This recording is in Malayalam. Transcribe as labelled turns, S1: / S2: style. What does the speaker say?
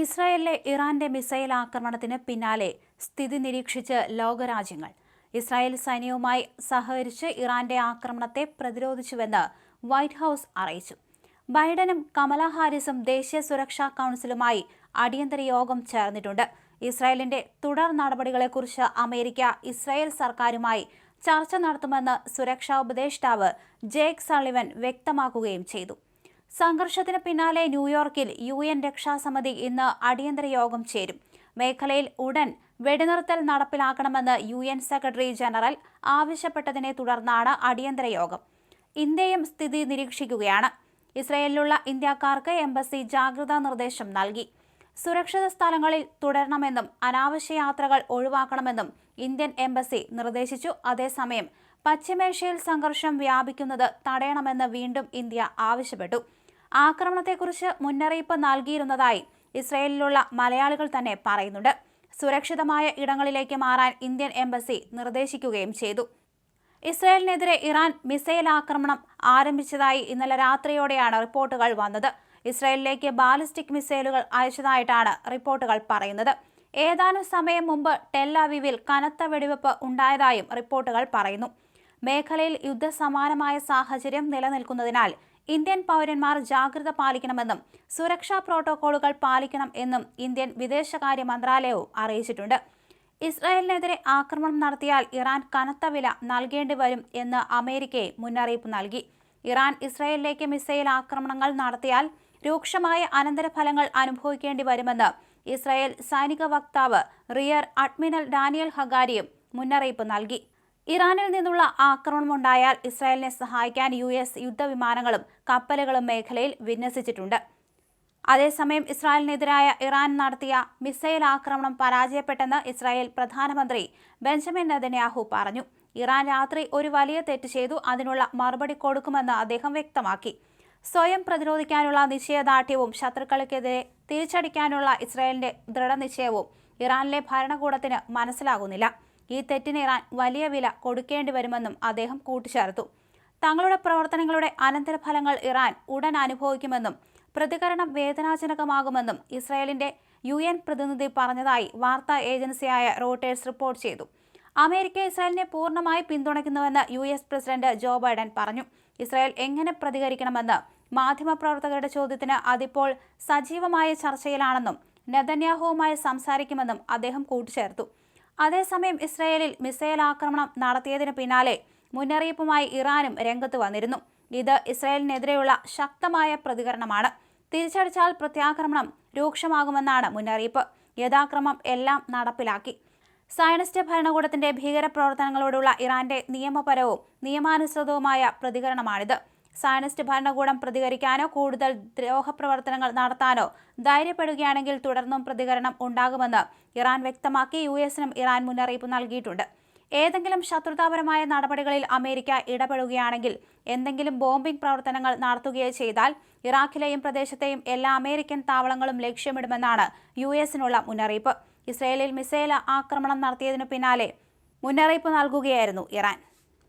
S1: ഇസ്രായേലിലെ ഇറാന്റെ മിസൈൽ ആക്രമണത്തിന് പിന്നാലെ സ്ഥിതി നിരീക്ഷിച്ച് ലോകരാജ്യങ്ങൾ. ഇസ്രായേൽ സൈന്യവുമായി സഹകരിച്ച് ഇറാന്റെ ആക്രമണത്തെ പ്രതിരോധിച്ചുവെന്ന് വൈറ്റ് ഹൌസ് അറിയിച്ചു. ബൈഡനും കമല ഹാരിസും ദേശീയ സുരക്ഷാ കൗൺസിലുമായി അടിയന്തര യോഗം ചേർന്നിട്ടുണ്ട്. ഇസ്രായേലിന്റെ തുടർ നടപടികളെക്കുറിച്ച് അമേരിക്ക ഇസ്രായേൽ സർക്കാരുമായി ചർച്ച നടത്തുമെന്ന് സുരക്ഷാ ഉപദേഷ്ടാവ് ജേക്ക് സളിവൻ വ്യക്തമാക്കുകയും ചെയ്തു. സംഘർഷത്തിന് പിന്നാലെ ന്യൂയോർക്കിൽ യു എൻ രക്ഷാസമിതി ഇന്ന് അടിയന്തര യോഗം ചേരും. മേഖലയിൽ ഉടൻ വെടിനിർത്തൽ നടപ്പിലാക്കണമെന്ന് യു എൻ സെക്രട്ടറി ജനറൽ ആവശ്യപ്പെട്ടതിനെ തുടർന്നാണ് അടിയന്തര യോഗം. ഇന്ത്യയും സ്ഥിതി നിരീക്ഷിക്കുകയാണ്. ഇസ്രയേലിലുള്ള ഇന്ത്യക്കാർക്ക് എംബസി ജാഗ്രതാ നിർദ്ദേശം നൽകി. സുരക്ഷിത സ്ഥലങ്ങളിൽ തുടരണമെന്നും അനാവശ്യ യാത്രകൾ ഒഴിവാക്കണമെന്നും ഇന്ത്യൻ എംബസി നിർദ്ദേശിച്ചു. അതേസമയം പശ്ചിമേഷ്യയിൽ സംഘർഷം വ്യാപിക്കുന്നത് തടയണമെന്ന് വീണ്ടും ഇന്ത്യ ആവശ്യപ്പെട്ടു. ആക്രമണത്തെക്കുറിച്ച് മുന്നറിയിപ്പ് നൽകിയിരുന്നതായി ഇസ്രയേലിലുള്ള മലയാളികൾ തന്നെ പറയുന്നുണ്ട്. സുരക്ഷിതമായ ഇടങ്ങളിലേക്ക് മാറാൻ ഇന്ത്യൻ എംബസി നിർദ്ദേശിക്കുകയും ചെയ്തു. ഇസ്രയേലിനെതിരെ ഇറാൻ മിസൈൽ ആക്രമണം ആരംഭിച്ചതായി ഇന്നലെ രാത്രിയോടെയാണ് റിപ്പോർട്ടുകൾ വന്നത്. ഇസ്രയേലിലേക്ക് ബാലിസ്റ്റിക് മിസൈലുകൾ അയച്ചതായിട്ടാണ് റിപ്പോർട്ടുകൾ പറയുന്നത്. ഏതാനും സമയം മുമ്പ് ടെല്ലാവിവിൽ കനത്ത വെടിവെപ്പ് ഉണ്ടായതായും റിപ്പോർട്ടുകൾ പറയുന്നു. മേഖലയിൽ യുദ്ധസമാനമായ സാഹചര്യം നിലനിൽക്കുന്നതിനാൽ ഇന്ത്യൻ പൗരന്മാർ ജാഗ്രത പാലിക്കണമെന്നും സുരക്ഷാ പ്രോട്ടോകോളുകൾ പാലിക്കണം എന്നും ഇന്ത്യൻ വിദേശകാര്യ മന്ത്രാലയവും അറിയിച്ചിട്ടുണ്ട്. ഇസ്രായേലിനെതിരെ ആക്രമണം നടത്തിയാൽ ഇറാൻ കനത്ത വില നൽകേണ്ടി വരും എന്ന് അമേരിക്കയെ മുന്നറിയിപ്പ് നൽകി. ഇറാൻ ഇസ്രായേലിലേക്ക് മിസൈൽ ആക്രമണങ്ങൾ നടത്തിയാൽ രൂക്ഷമായ അനന്തരഫലങ്ങൾ അനുഭവിക്കേണ്ടി വരുമെന്ന് ഇസ്രായേൽ സൈനിക വക്താവ് റിയർ അഡ്മിനൽ ഡാനിയൽ ഹഗാരിയും മുന്നറിയിപ്പ് നൽകി. ഇറാനിൽ നിന്നുള്ള ആക്രമണമുണ്ടായാൽ ഇസ്രായേലിനെ സഹായിക്കാൻ യു എസ് യുദ്ധവിമാനങ്ങളും കപ്പലുകളും മേഖലയിൽ വിന്യസിച്ചിട്ടുണ്ട്. അതേസമയം ഇസ്രായേലിനെതിരായ ഇറാൻ നടത്തിയ മിസൈൽ ആക്രമണം പരാജയപ്പെട്ടെന്ന് ഇസ്രായേൽ പ്രധാനമന്ത്രി ബെഞ്ചമിൻ നെതന്യാഹു പറഞ്ഞു. ഇറാൻ രാത്രി ഒരു വലിയ തെറ്റ് ചെയ്തു അതിനുള്ള മറുപടി കൊടുക്കുമെന്ന് അദ്ദേഹം വ്യക്തമാക്കി. സ്വയം പ്രതിരോധിക്കാനുള്ള നിശ്ചയദാർഢ്യവും ശത്രുക്കൾക്കെതിരെ തിരിച്ചടിക്കാനുള്ള ഇസ്രായേലിന്റെ ദൃഢനിശ്ചയവും ഇറാനിലെ ഭരണകൂടത്തിന് മനസ്സിലാകുന്നില്ല. ഈ തെറ്റിന് ഇറാൻ വലിയ വില കൊടുക്കേണ്ടി വരുമെന്നും അദ്ദേഹം കൂട്ടിച്ചേർത്തു. തങ്ങളുടെ പ്രവർത്തനങ്ങളുടെ അനന്തരഫലങ്ങൾ ഇറാൻ ഉടൻ അനുഭവിക്കുമെന്നും പ്രതികരണം വേദനാജനകമാകുമെന്നും ഇസ്രായേലിന്റെ യു എൻ പ്രതിനിധി പറഞ്ഞതായി വാർത്താ ഏജൻസിയായ റോട്ടേഴ്സ് റിപ്പോർട്ട് ചെയ്തു. അമേരിക്ക ഇസ്രായേലിനെ പൂർണമായി പിന്തുണയ്ക്കുന്നുവെന്ന് U S president Joe Biden പറഞ്ഞു. ഇസ്രായേൽ എങ്ങനെ പ്രതികരിക്കണമെന്ന് മാധ്യമപ്രവർത്തകരുടെ ചോദ്യത്തിന് അതിപ്പോൾ സജീവമായ ചർച്ചയിലാണെന്നും നെതന്യാഹുവുമായി സംസാരിക്കുമെന്നും അദ്ദേഹം കൂട്ടിച്ചേർത്തു. അതേസമയം ഇസ്രയേലിൽ മിസൈൽ ആക്രമണം നടത്തിയതിന് പിന്നാലെ മുന്നറിയിപ്പുമായി ഇറാനും രംഗത്ത് വന്നിരുന്നു. ഇത് ഇസ്രായേലിനെതിരെയുള്ള ശക്തമായ പ്രതികരണമാണ്. തിരിച്ചടിച്ചാൽ പ്രത്യാക്രമണം രൂക്ഷമാകുമെന്നാണ് മുന്നറിയിപ്പ്. യഥാക്രമം എല്ലാം നടപ്പിലാക്കി. സയനിസ്റ്റ് ഭരണകൂടത്തിന്റെ ഭീകരപ്രവർത്തനങ്ങളോടുള്ള ഇറാന്റെ നിയമപരവും നിയമാനുസൃതവുമായ പ്രതികരണമാണിത്. സയനിസ്റ്റ് ഭരണകൂടം പ്രതികരിക്കാനോ കൂടുതൽ ദ്രോഹപ്രവർത്തനങ്ങൾ നടത്താനോ ധൈര്യപ്പെടുകയാണെങ്കിൽ തുടർന്നും പ്രതികരണം ഉണ്ടാകുമെന്ന് ഇറാൻ വ്യക്തമാക്കി യു എസിനും ഇറാൻ മുന്നറിയിപ്പ് നൽകിയിട്ടുണ്ട്. ഏതെങ്കിലും ശത്രുതാപരമായ നടപടികളിൽ അമേരിക്ക ഇടപെടുകയാണെങ്കിൽ എന്തെങ്കിലും ബോംബിംഗ് പ്രവർത്തനങ്ങൾ നടത്തുകയോ ചെയ്താൽ ഇറാഖിലെയും പ്രദേശത്തെയും എല്ലാ അമേരിക്കൻ താവളങ്ങളും ലക്ഷ്യമിടുമെന്നാണ് യു എസിനുള്ള മുന്നറിയിപ്പ്. ഇസ്രയേലിൽ മിസൈൽ ആക്രമണം നടത്തിയതിനു പിന്നാലെ മുന്നറിയിപ്പ് നൽകുകയായിരുന്നു ഇറാൻ.